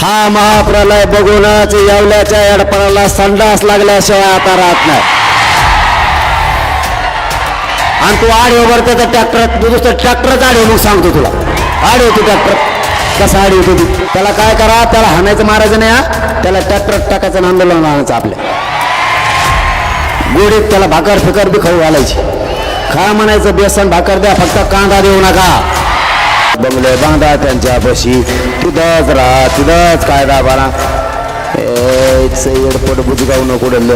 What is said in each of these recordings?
हा महाप्रलय बघूनच येवल्याच्या एडपणाला संडास लागल्याशिवाय आता राहत नाही. आणि तू आडीवर त्याचा ट्रॅक्टर तू दुसरं ट्रॅक्टरच आडीव मग सांगतो तुला. आडीव तू ट्रॅक्टर कसा आडीव तू? त्याला काय करा त्याला हाणायचं मारायचं नाही हा. त्याला ट्रॅक्टर टाकायचं आंदोलन आणायचं आपल्या गोडीत त्याला भाकर फिकर बी खाऊ घालायची. खा म्हणायचं बेसन भाकर द्या फक्त कांदा देऊ नका. बंगले बांधा त्यांच्यापाशी. तिथंच राहा तिथंच कायदा बारा एडपट बुजगाव नको डल्ल.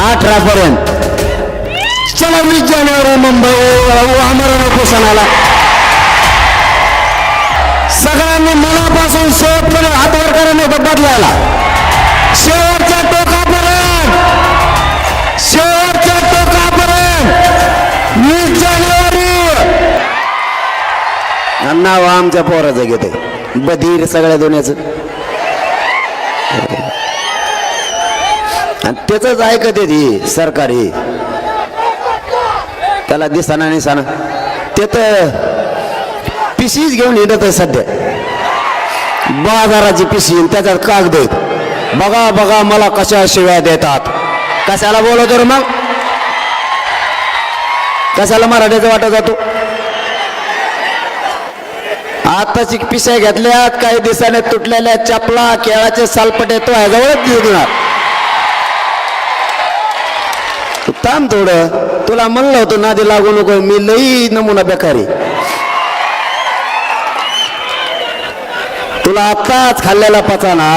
अठरा पर्यंत चला वीस जानेवारी मुंबई आमरण उपोषणाला. सगळ्यांनी मनापासून शेवटपर्यंत हातावर करायला बदलायला शेवटच्या टोकापर्यंत. शेवट नाव आमच्या पोराचं घेते. बधीर सगळ्या दोन्याचं. आणि त्याच ऐकत ती सरकारी. त्याला दिसाना निसाना. ते तर पिशीच घेऊन येत आहे सध्या. बाजाराची पिशी त्याच्यात कागद आहेत. बघा बघा मला कशा शिव्या देतात. कशाला बोलवतो रे मग? कशाला मराठीचा वाटा जातो? आताची पिशा घेतल्यात काही दिवसाने तुटलेल्या चपला केळाचे सालपटे तो ह्याजवळच देणार तू थांब थोडं. तुला म्हणलं होतं नादी लागू नको मी लई नमुना बेकारी तुला आत्ताच खाल्लेला पचाना.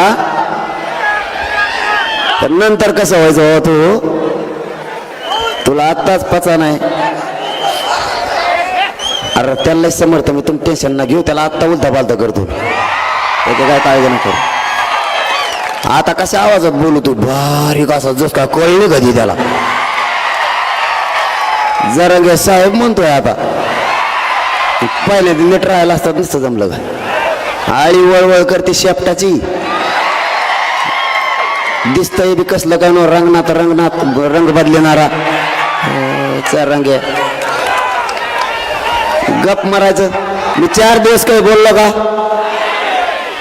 तर नंतर कसं व्हायचं हो तू? तुला आत्ताच पचा नाही अरे त्याला समर्थ मी तुम्ही टेन्शन ना घेऊ त्याला आत्ता उलथा पालथा करतो त्याचे काय काळजी नको आता कशा आवाजात बोलू तू? बारीक असा जस का कळलं कधी त्याला. जरंगे साहेब म्हणतोय आता. पहिले नीट राहायला असतात नुसतं जमलं का? आळी वळवळ करते शेपटाची. दिसतंय बी कसलं काय नो रंगनाथ रंगनाथ रंग बदलणारा रंग आहे गप मारायचं. मी चार दिवस काही बोललो का?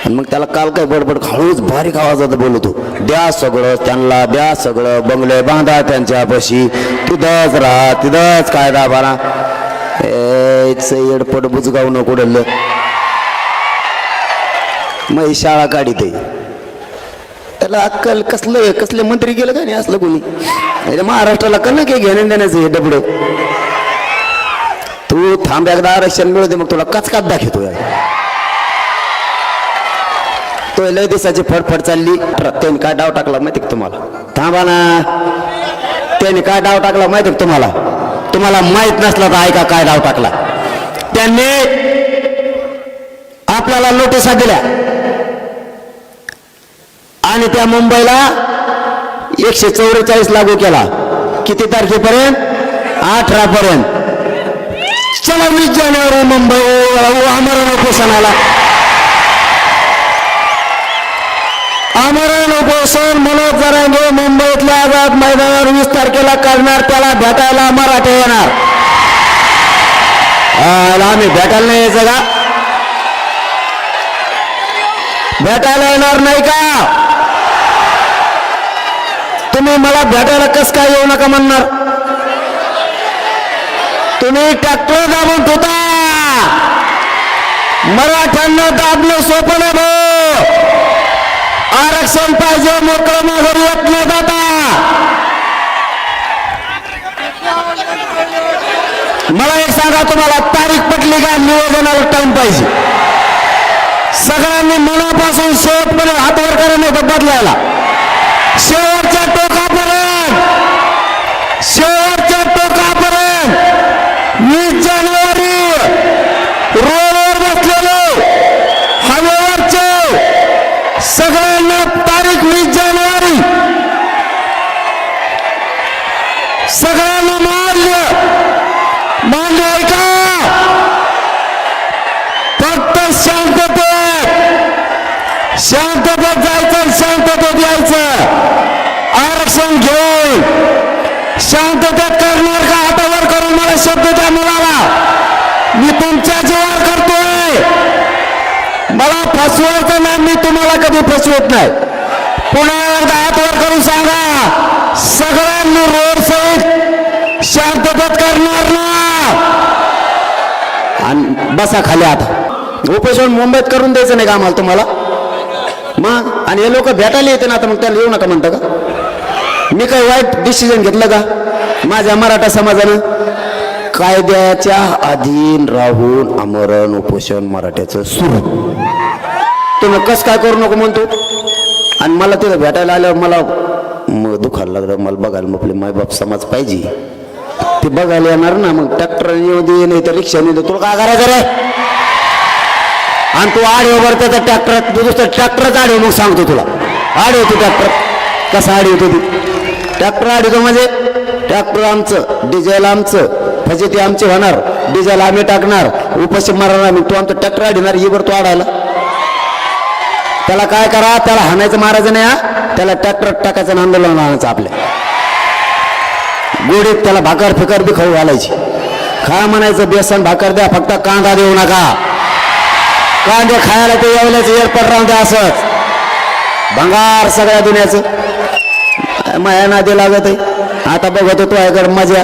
आणि मग त्याला काल काय बडबड हळूच बारीक आवाजात बोलतो द्या सगळं त्यांना द्या सगळं बंगले बांधा त्यांच्या पशी तिथंच राहा तिथंच कायदा बारा एडपट बुजगाव नको डल्लं मग ही शाळा ते. त्याला अक्कल कसलं कसले मंत्री गेलं का नाही असलं कोणी? महाराष्ट्राला कन काय घेण्या देण्याचं हे डबडं. तू थांब एकदा आरक्षण मिळू दे मग तुला कचकात दाखवतो तो लय दिवसाची फडफड चालली. त्याने काय डाव टाकला माहिती का तुम्हाला? थांबा ना. त्याने काय डाव टाकला माहिती तुम्हाला? तुम्हाला माहीत नसला तर ऐका काय डाव टाकला. त्यांनी आपल्याला नोटिसा दिल्या. आणि त्या मुंबईला एकशे चौवेचाळीस लागू केला. किती तारखेपर्यंत? अठरा पर्यंत चला वीस जानेवारी मुंबई आमरण उपोषणाला आमरण उपोषण मनोज जरांगे मुंबईतल्या आझाद मैदानावर वीस तारखेला करणार त्याला भेटायला मराठे येणार. आम्ही भेटायला नाही यायचं का? भेटायला येणार नाही का? तुम्ही मला भेटायला कस काय येऊ नका म्हणणार? तुम्ही ट्रॅक्टर दाबून ठेवता. मराठ्यांना दाबणं सोपं नाही भाऊ. आरक्षण पाहिजे मोकळं माघारी येत नाही दादा मला एक सांगा तुम्हाला तारीख पटली का? नियोजनाला टाइम पाहिजे. सगळ्यांनी मनापासून शेवटपर्यंत हातवर येतो बदलायला. शेवटच्या टोकापर्यंत. शेवट टोकापर्यंत वीस जानेवारी रोडवर बसलेलो हवेवरचे सगळ्यांना तारीख वीस जानेवारी सगळ्यांना मान्य मान्य आहे का फक्त शांततेत शांततेत जायचं आणि शांततेत यायचं आरक्षण घेऊन शांततेत करणार का हातावर करून मला शब्द द्या मुलाला? मी तुमच्या जीवावर करतोय. मला फसवायचं ना मी तुम्हाला कधी फसवत नाही. पुन्हा एकदा हातवर करून सांगा सगळ्यांनी रोड सहित शांततेत करणार ना. आणि बसा खाली आता. उपोषण मुंबईत करून द्यायचं नाही का आम्हाला तुम्हाला? मग? आणि हे लोक भेटायला येते ना आता मग त्याला येऊ नका म्हणतं का? मी काही वाईट डिसिजन घेतलं का? माझ्या मराठा समाजानं? कायद्याच्या अधीन राहून आमरण उपोषण मराठ्याचं सुरू. तुम्ही कस काय करू नको म्हणतो? आणि मला तिथं भेटायला आल्यावर मला मग दुखायला लागलं. मला बघायला मग आपले मायबाप समाज पाहिजे. ते बघायला येणार ना मग ट्रॅक्टर येऊ दे नाही तर रिक्षा नाही तुला काय करायचं रे? आणि तू बरं त्याचा ट्रॅक्टर तू दुसरं ट्रॅक्टरच आडव मग सांगतो तुला. आडीव तू ट्रॅक्टर कसा आडीव ती? ट्रॅक्टर आडीतो म्हणजे? ट्रॅक्टर आमचं डिझेल आमचं फजेती आमची होणार डिझेल आम्ही टाकणार उपाशी मारणार आम्ही. तू आमचं ट्रॅक्टर आडणार ही बरं तू आडायला त्याला काय करा त्याला हाणायचं मारायचं नाही हा. त्याला ट्रॅक्टर टाकायचं आंदोलन आणायचं आपल्या गोडीत त्याला भाकर फिकर बी खाऊ घालायची. खा म्हणायचं बेसन भाकर द्या फक्त कांदा देऊ नका. कांदे खायला ते येवल्याचं एअरपोर्ट राहून द्या असंच. भंगार सगळ्या दुनियाचं. माया नादी लागत आहे. आता बघत होतो ऐकड मजा.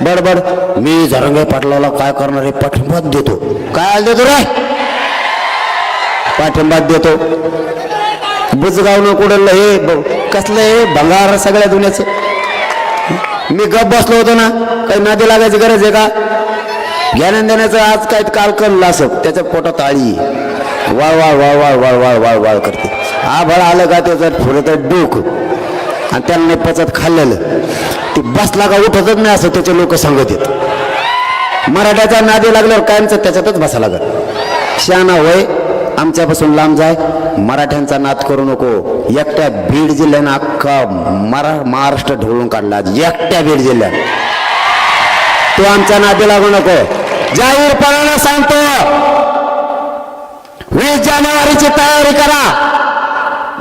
बडबड मी झरंगे पाटलाला काय करणार आहे पाठिंबाच देतो. काय देतो रे? पाठिंबाच देतो. बुजगावनं कुडलं हे. कसलं हे? भंगार सगळ्या दुनियाचं. मी गप बसलो होतो ना. काही नादी लागायची गरज आहे का? ज्ञान देण्याचं आज काय काल कळलं असं. त्याच्या पोटात आळी वाळ वाळ वाळ वाळ वाळ वाळ वाळ वाळ करते. आभाळ आलं का त्याचं? फुरत डोक. आणि त्याला नाही पचत खाल्लेलं. ते बसला का उठतच नाही असं त्याचे लोक सांगत येत मराठ्याचा नादी लागल्यावर कायमचं त्याच्यातच बसा लागत शहाणा होय आमच्यापासून लांब जाय. मराठ्यांचा नाद करू नको. एकट्या बीड जिल्ह्यानं अख्खा मरा महाराष्ट्र ढवळून काढला. एकट्या बीड जिल्ह्यात. तो आमच्या नादी लागू नको. जाहीरपणानं सांगतो. वीस जानेवारीची तयारी करा.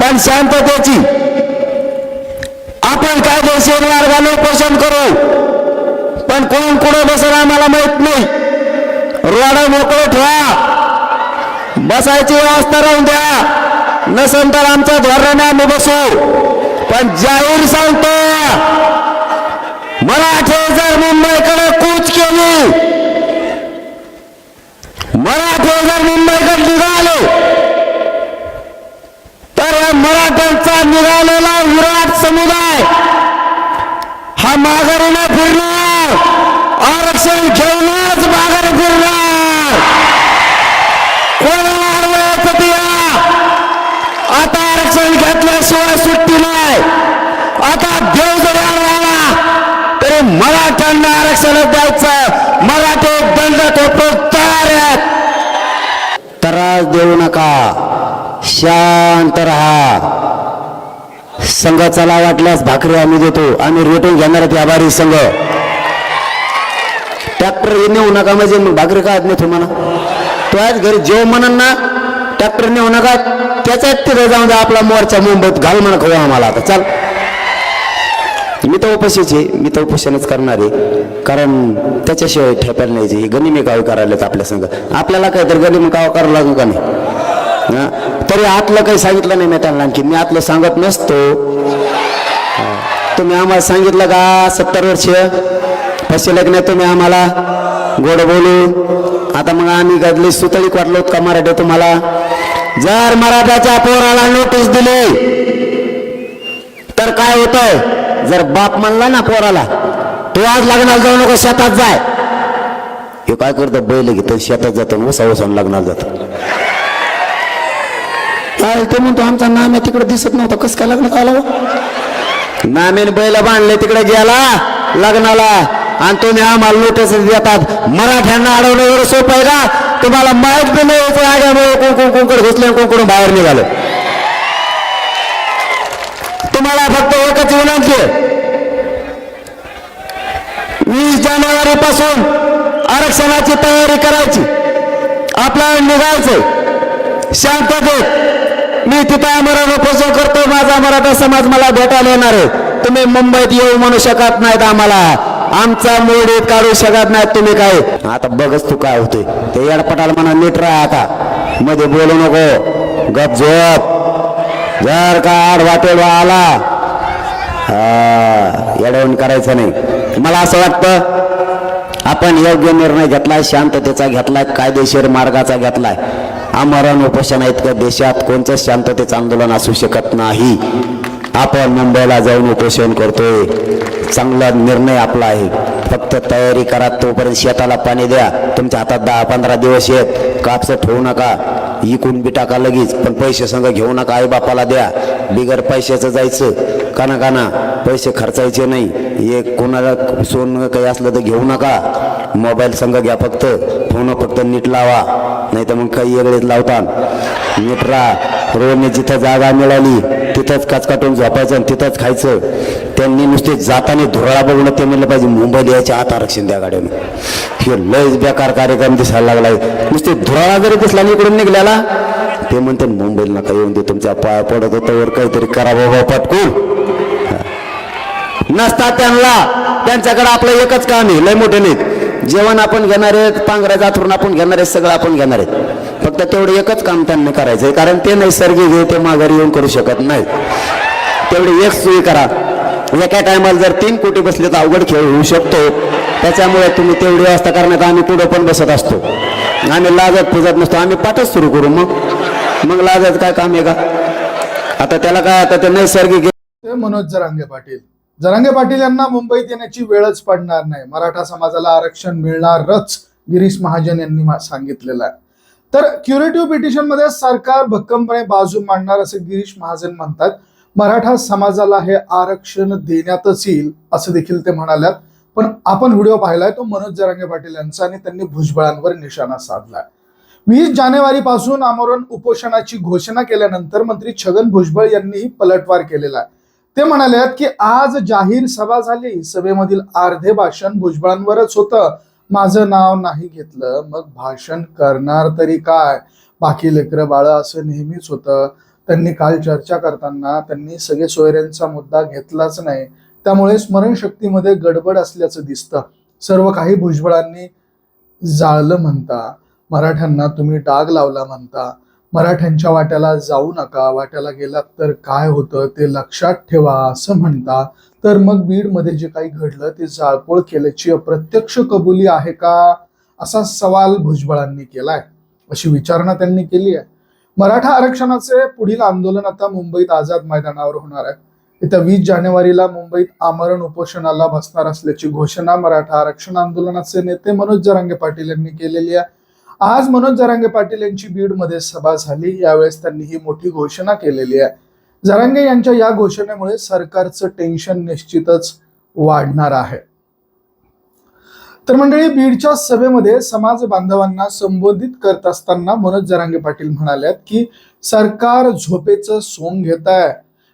पण शांततेची. आपण कायदेशीर मार्गाने उपोषण करू. पण कोण कुठं बसेल आम्हाला माहीत नाही. रोड मोकळे ठेवा. बसायची व्यवस्था राहून द्या. नसेल तर आमच्या धोरणाने आम्ही बसू. पण जाहीर सांगतो मराठे जर मुंबईकडे कूच केली मराठे जर मुंबईकडे निघाले या मराठ्यांचा निघालेला विराट समुदाय. हा माघारी फिरणार. आरक्षण घेऊनच माघारी फिरणार. कोणाला अडवायचं ते या. आता आरक्षण घेतल्याशिवाय सुट्टी नाही. आता देव जरी अडवाला तरी मराठ्यांना आरक्षण द्यायचं. मराठी दंड तो तयार आहेत. त्रास देऊ नका. शांत राहा. संघ चला वाटल्यास भाकरी आम्ही देतो. आम्ही रेटून घेणार ते आभारी संघ. ट्रॅक्टर नेऊ नका म्हणजे मग भाकरी काय नाही तुम्हाला? तो आज घरी जेव म्हणन ना ट्रॅक्टर नेऊ नका. त्याच्यात तिथे जाऊन द्या आपला मोर्चा मुंबईत घाल म्हणा खाऊ आम्हाला आता. चल. मी तर उपाशीच आहे. मी तर उपोषणच करणार आहे. कारण त्याच्याशिवाय ठेपायला नाही जे. गनिमी काव करायला आपल्या संघ. आपल्याला काय तर गनिमी गाव करावं लागू का नाही? हा? तरी आतलं काही सांगितलं नाही मी त्यांना आणखी. मी आतलं सांगत नसतो. तुम्ही आम्हाला सांगितलं का सत्तर वर्ष? फसले लग्न तुम्ही आम्हाला. गोड बोलू. आता मग आम्ही गदली सुतळी वाटलो का मराठी तुम्हाला? जर मराठ्याच्या पोराला नोटीस दिली तर काय होतंय जर बाप म्हणला ना पोराला तू आज लग्नाला जाऊ नको शेतात जाय. हे काय करतं? बैल घेतं शेतात जातं वसा उसावून लग्नाला जातं. काय ते म्हणतो आमचा नाम्या तिकडे दिसत नव्हता. कसं काय लग्न आला नामेन बैल बांधले तिकडे गेला लग्नाला. आणि तुम्ही आम्हाला नोटीस देतात मराठ्यांना अडवणं एवढं सोपं आहे का? तुम्हाला माहीत बी नाही होतं कोकण कुंकुड कुंकड घुसले कुंकडून बाहेर निघालं. तुम्हाला फक्त एकच विनंती वीस जानेवारी पासून आरक्षणाची तयारी करायची. आपल्याला निघायचंय. शांततेत. मी तिथं आमरण उपोषण करतो माझा मराठा समाज मला भेटायला येणार आहे. तुम्ही मुंबईत येऊ म्हणू शकत नाहीत आम्हाला. आमचा मोडीत काढू शकत नाहीत तुम्ही काय आता बघच तू काय होते ते येडपटाला म्हणा नीट राहा आता. मध्ये बोलू नको. गप झोप. जर का आड वाटेल आला. हा करायचं नाही. मला असं वाटतं आपण योग्य निर्णय घेतलाय शांततेचा घेतलाय कायदेशीर मार्गाचा घेतलाय. आमरण उपोषण इतकं देशात? कोणतं शांततेचं आंदोलन असू शकत नाही. आपण मुंबईला जाऊन उपोषण करतोय. चांगला निर्णय आपला आहे. फक्त तयारी करा तोपर्यंत शेताला पाणी द्या. तुमच्या हातात दहा पंधरा दिवस येत कापसं ठेवू नका. इकून बी टाका लगेच. पण पैसे संग घेऊ नका. आई बापाला द्या. बिगर पैशाचं जायचं. काना काना पैसे खर्चायचे नाही. एक कोणाला सोनं काही असलं तर घेऊ नका. मोबाईल संघ घ्या फक्त. फोन फक्त नीट लावा. नाही तर मग काही वेगळेच लावतात. नीट राहा. रोडने जिथं जागा मिळाली तिथंच कचकाटून झोपायचं आणि तिथंच खायचं. त्यांनी नुसते जाताना धुराळा बघून ते म्हणलं पाहिजे मुंबईला यायचे आत आरक्षण द्या गाड्यानं. हे लयच बेकार कार्यक्रम दिसायला लागलाय. नुसते धुराळा जरी दिसला ना इकडून निघल्याला ते म्हणते मुंबईला नका येऊन दे तुमच्या पाय पडत होतं वर काहीतरी करा बाबा पटकून. नसतात त्यांना. त्यांच्याकडे आपलं एकच काम आहे लय मोठे नाहीत. जेवण आपण घेणार आहेत पांघऱ्या जातरून आपण घेणार आहेत सगळं आपण घेणार आहेत. फक्त तेवढं एकच काम त्यांनी करायचंय कारण ते नैसर्गिक आहे ते माघारी येऊन करू शकत नाही तेवढी एक सोयी करा. एका टायमाला जर तीन कोटी बसले तर अवघड खेळ होऊ शकतो. त्याच्यामुळे तुम्ही तेवढी व्यवस्था करण्यात आम्ही पुढं पण बसत असतो. आम्ही लाजत पुजत नसतो आम्ही पाठच सुरू करू मग. मग लाजत काय काम आहे का? आता त्याला काय आता ते नैसर्गिक मनोज जरांगे पाटील. जरांगे पाटील यांना मुंबईत येण्याची वेळच पडणार नाही. मराठा समाजाला आरक्षण मिळणारच गिरीश महाजन यांनी सांगितलेलं आहे. तर क्युरेटिव्ह पिटिशनमध्ये सरकार भक्कमपणे बाजू मांडणार असे गिरीश महाजन म्हणतात. मराठा समाजाला हे आरक्षण देण्यातच येईल असं देखील ते म्हणाल्यात. पण आपण व्हिडिओ पाहिलाय तो मनोज जरांगे पाटील यांचा आणि त्यांनी भुजबळांवर निशाणा साधलाय. वीस जानेवारी पासून आमरण उपोषणाची घोषणा केल्यानंतर मंत्री छगन भुजबळ यांनी पलटवार केलेला आहे. ते म्हणाले की आज जाहीर सभा झाली. सभेमधील अर्धे भाषण भुजबळांवरच होतं. माझं नाव नाही घेतलं. मग भाषण करणार तरी काय? बाकी लेकरं बाळ असं नेहमीच होतं. त्यांनी काल चर्चा करताना त्यांनी सगळे सोयऱ्यांचा मुद्दा घेतलाच नाही. त्यामुळे स्मरणशक्तीमध्ये गडबड असल्याचं दिसतं. सर्व काही भुजबळांनी जाळलं म्हणता. मराठ्यांना तुम्ही डाग लावला म्हणता. मराठ्यांच्या वाट्याला जाऊ नका वाट्याला गेलात तर काय होतं ते लक्षात ठेवा असं म्हणता. तर मग बीडमध्ये जे काही घडलं ते जाळपोळ केल्याची अप्रत्यक्ष कबुली आहे का? असा सवाल भुजबळांनी केलाय. अशी विचारणा त्यांनी केली आहे. मराठा आरक्षणाचे पुढील आंदोलन आता मुंबईत आझाद मैदानावर होणार आहे. येत्या वीस जानेवारीला मुंबईत आमरण उपोषणाला बसणार असल्याची घोषणा मराठा आरक्षण आंदोलनाचे नेते मनोज जरांगे पाटील यांनी केलेली आहे. आज मनोज जरांगे पाटील यांची बीडमध्ये सभा झाली. यावेळेस त्यांनी ही मोठी घोषणा केलेली आहे. जरांगे यांच्या या घोषणेमुळे सरकारचं टेन्शन निश्चितच वाढणार आहे. तर मंडळी बीडच्या सभेमध्ये समाज बांधवांना संबोधित करत असताना मनोज जरांगे पाटील म्हणाल्यात की सरकार झोपेचं सोंग घेत आहे.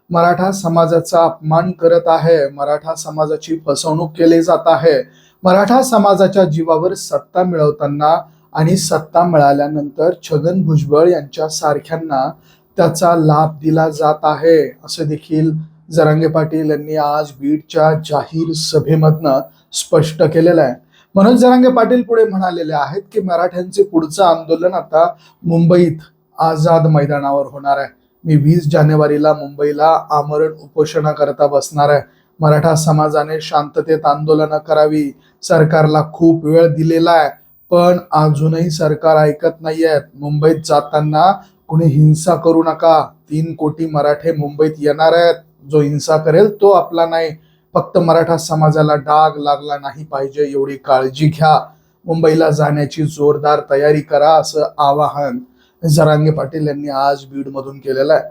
मराठा समाजाचा अपमान करत आहे. मराठा समाजाची फसवणूक केली जात आहे. मराठा समाजाच्या जीवावर सत्ता मिळवताना आणि सत्ता मिळाल्यानंतर छगन भुजबळ यांच्या सारख्यांना त्याचा लाभ दिला जात आहे असं देखील जरांगे पाटील यांनी आज बीडच्या जाहीर सभेमधनं स्पष्ट केलेलं आहे. मनोज जरांगे पाटील पुढे म्हणालेले आहेत की मराठ्यांचे पुढचं आंदोलन आता मुंबईत आझाद मैदानावर होणार आहे. मी वीस जानेवारीला मुंबईला आमरण उपोषणाकरता बसणार आहे. मराठा समाजाने शांततेत आंदोलनं करावी सरकारला खूप वेळ दिलेला आहे. पण अजूनही सरकार ऐकत नाहीयेत. मुंबईत जाताना कुणी हिंसा करू नका. तीन कोटी मराठे मुंबईत येणार आहेत. जो हिंसा करेल तो आपला नाही. फक्त मराठा समाजाला डाग लागला नाही पाहिजे एवढी काळजी घ्या. मुंबईला जाण्याची जोरदार तयारी करा असं आवाहन जरांगे पाटील यांनी आज बीडमधून केलेलं आहे.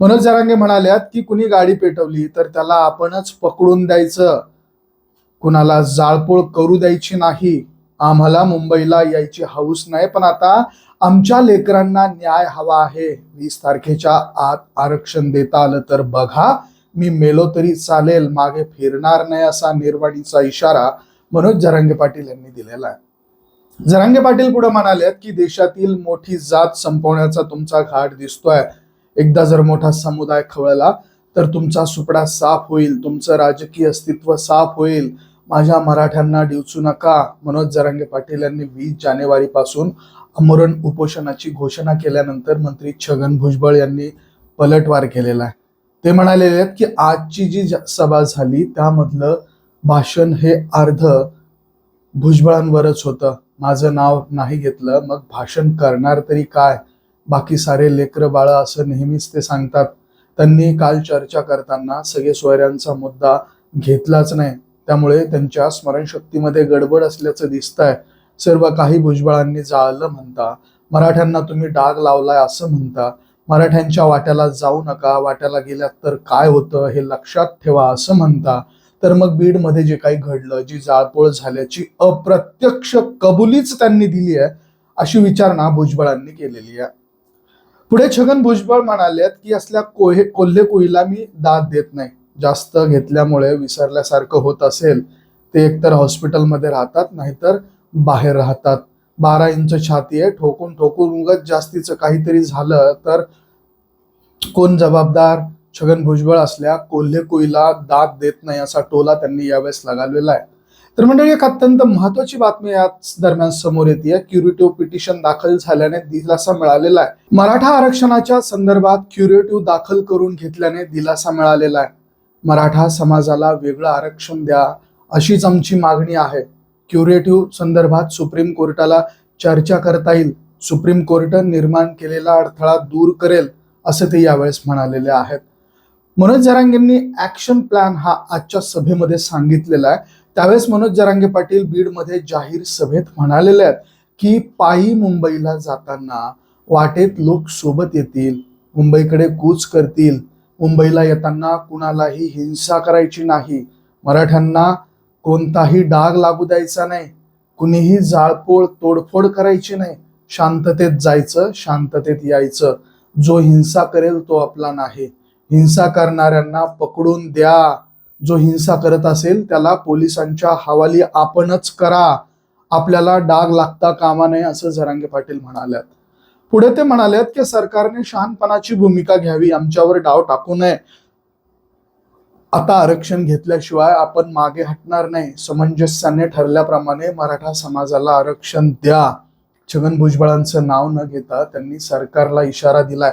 मनोज जरांगे म्हणाल्यात की कुणी गाडी पेटवली तर त्याला आपणच पकडून द्यायचं. कुणाला जाळपोळ करू द्यायची नाही. आम्हाला मुंबईला यायची हौस नाही पण आता आमच्या लेकरांना न्याय हवा आहे. वीस तारखेच्या आत आरक्षण देता आलं तर बघा मी मेलो तरी चालेल मागे फिरणार नाही असा निर्वाणीचा इशारा मनोज जरांगे पाटील यांनी दिलेला आहे. जरांगे पाटील पुढे म्हणाले की देशातील मोठी जात संपवण्याचा तुमचा घाट दिसतोय. एकदा जर मोठा समुदाय खवळला तर तुमचा सुपडा साफ होईल तुमचं राजकीय अस्तित्व साफ होईल. माझ्या मराठ्यांना डिवचू नका. मनोज जरांगे पाटील यांनी वीस जानेवारी पासून आमरण उपोषणाची घोषणा केल्यानंतर मंत्री छगन भुजबळ यांनी पलटवार केलेला आहे. ते म्हणाले आहेत की आजची जी सभा झाली त्यामधलं भाषण हे अर्ध भुजबळांवरच होतं. माझं नाव नाही घेतलं मग भाषण करणार तरी काय? बाकी सारे लेकरं बाळ असं नेहमीच ते सांगतात. त्यांनी काल चर्चा करताना सगळे सोयऱ्यांचा मुद्दा घेतलाच नाही. त्यामुळे त्यांच्या स्मरणशक्तीमध्ये गडबड असल्याचं दिसतंय. सर्व काही भुजबळांनी जाळलं म्हणता. मराठ्यांना तुम्ही डाग लावलाय असं म्हणता. मराठ्यांच्या वाट्याला जाऊ नका वाट्याला गेल्यात तर काय होतं हे लक्षात ठेवा असं म्हणता. तर मग बीडमध्ये जे काही घडलं जी जाळपोळ झाल्याची अप्रत्यक्ष कबुलीच त्यांनी दिली आहे अशी विचारणा भुजबळांनी केलेली आहे. पुढे छगन भुजबळ म्हणाले की असल्या कोहे कोल्हे कोईला मी दाद देत नाही. जास्त घेतल्यामुळे विसरल्यासारखं होत असेल ते एकतर हॉस्पिटलमध्ये राहतात नाहीतर बाहेर राहतात. बारा इंच छाती आहे ठोकून ठोकून उगत जास्तीचं काहीतरी झालं तर कोण जबाबदार? छगन भुजबळ असल्या कोल्हे कोईला दाद देत नाही असा टोला त्यांनी यावेळेस लगावलेला आहे. तर मंडळी एक अत्यंत महत्वाची बातमी याच दरम्यान समोर येते क्युरेटिव्ह पिटिशन दाखल झाल्याने दिलासा मिळालेला आहे. मराठा आरक्षणाच्या संदर्भात क्युरेटिव्ह दाखल करून घेतल्याने दिलासा मिळालेला आहे. मराठा समाजाला वेगळं आरक्षण द्या अशीच आमची मागणी आहे. क्युरेटिव्ह संदर्भात सुप्रीम कोर्टाला चर्चा करता येईल. सुप्रीम कोर्ट निर्माण केलेला अडथळा दूर करेल असं ते यावेळेस म्हणालेले आहेत. मनोज जरांगेंनी ऍक्शन प्लॅन हा आजच्या सभेमध्ये सांगितलेला आहे. त्यावेळेस मनोज जरांगे पाटील बीडमध्ये जाहीर सभेत म्हणालेले आहेत की पायी मुंबईला जाताना वाटेत लोक सोबत येतील मुंबईकडे कूच करतील मुंबईला येताना कुणालाही हिंसा करायची नाही. मराठ्यांना कोणताही डाग लागू द्यायचा नाही. कुणीही जाळपोळ तोडफोड करायची नाही. शांततेत जायचं शांततेत यायचं. जो हिंसा करेल तो आपला नाही. हिंसा करणाऱ्यांना पकडून द्या. जो हिंसा करत असेल त्याला पोलिसांच्या हवाली आपणच करा. आपल्याला डाग लागता कामा नये असं झरांगे पाटील म्हणाल्यात. पुढे ते म्हणालेत की सरकारने शहाणपणाची भूमिका घ्यावी आमच्यावर डाव टाकू नये. आता आरक्षण घेतल्याशिवाय आपण मागे हटणार नाही. समंजस्याने ठरल्याप्रमाणे मराठा समाजाला आरक्षण द्या. छगन भुजबळांचं नाव न घेता त्यांनी सरकारला इशारा दिलाय.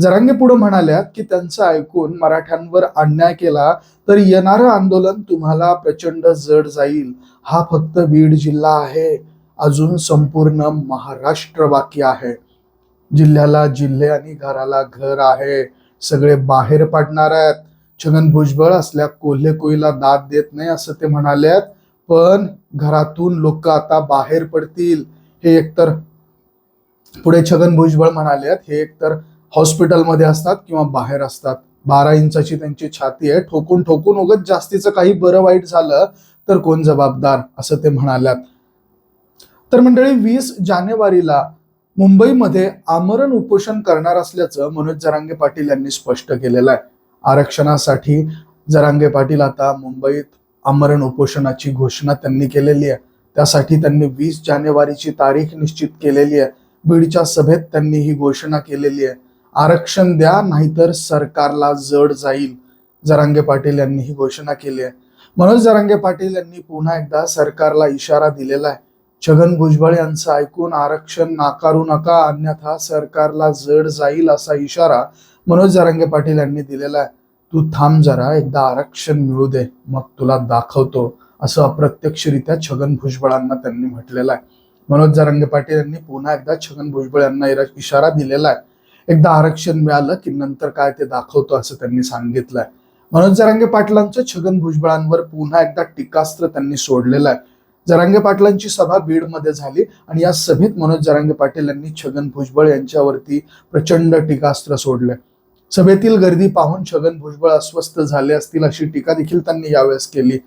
जरांगे पुढे म्हणाल्यात की त्यांचं ऐकून मराठ्यांवर अन्याय केला तर येणारं आंदोलन तुम्हाला प्रचंड जड जाईल. हा फक्त बीड जिल्हा आहे. अजून संपूर्ण महाराष्ट्र बाकी आहे. जिल्ह्याला जिल्हे आणि घराला घर आहे. सगळे बाहेर पडणार आहेत. छगन भुजबळ असल्या कोल्हे कोईला दाद देत नाही असं ते म्हणाल्यात पण घरातून लोक आता बाहेर पडतील. हे एकतर पुढे छगन भुजबळ म्हणालेत हे एकतर हॉस्पिटलमध्ये असतात किंवा बाहेर असतात. बारा इंचाची त्यांची छाती आहे. ठोकून ठोकून उगत जास्तीचं काही बरं वाईट झालं तर कोण जबाबदार? असं ते म्हणाल्यात तर मंडळी वीस जानेवारीला मुंबईमध्ये आमरण उपोषण करणार असल्याचं मनोज जरांगे पाटील यांनी स्पष्ट केलेलं आहे. आरक्षणासाठी जरांगे पाटील आता मुंबईत आमरण उपोषणाची घोषणा त्यांनी केलेली आहे. त्यासाठी त्यांनी वीस जानेवारीची तारीख निश्चित केलेली आहे. बीडच्या सभेत त्यांनी ही घोषणा केलेली आहे. आरक्षण द्या नाहीतर सरकारला जड जाईल. जरांगे पाटील यांनी ही घोषणा केली आहे. मनोज जरांगे पाटील यांनी पुन्हा एकदा सरकारला इशारा दिलेला आहे. छगन भुजबळ यांचं ऐकून आरक्षण नाकारू नका अन्यथा सरकारला जड जाईल असा इशारा मनोज जरांगे पाटील यांनी दिलेला आहे. तू थांब जरा एकदा आरक्षण मिळू दे मग तुला दाखवतो असं अप्रत्यक्षरित्या छगन भुजबळांना त्यांनी म्हटलेलं आहे. मनोज जरांगे पाटील यांनी पुन्हा एकदा छगन भुजबळ यांना इशारा दिलेला आहे. एकदा आरक्षण मिळालं की नंतर काय ते दाखवतो असं त्यांनी सांगितलंय मनोज जरांगे पाटलांचं छगन भुजबळांवर पुन्हा एकदा टीकास्त्र त्यांनी सोडलेलं आहे. जरांगे पाटलांची सभा बीडमध्ये झाली आणि या सभेत मनोज जरांगे पाटील यांनी छगन भुजबळ यांच्यावरती प्रचंड टीकास्त्र सोडले सभेतील गर्दी पाहून छगन भुजबळ अस्वस्थ झाले असतील अशी टीका देखील त्यांनी यावेळेस केली.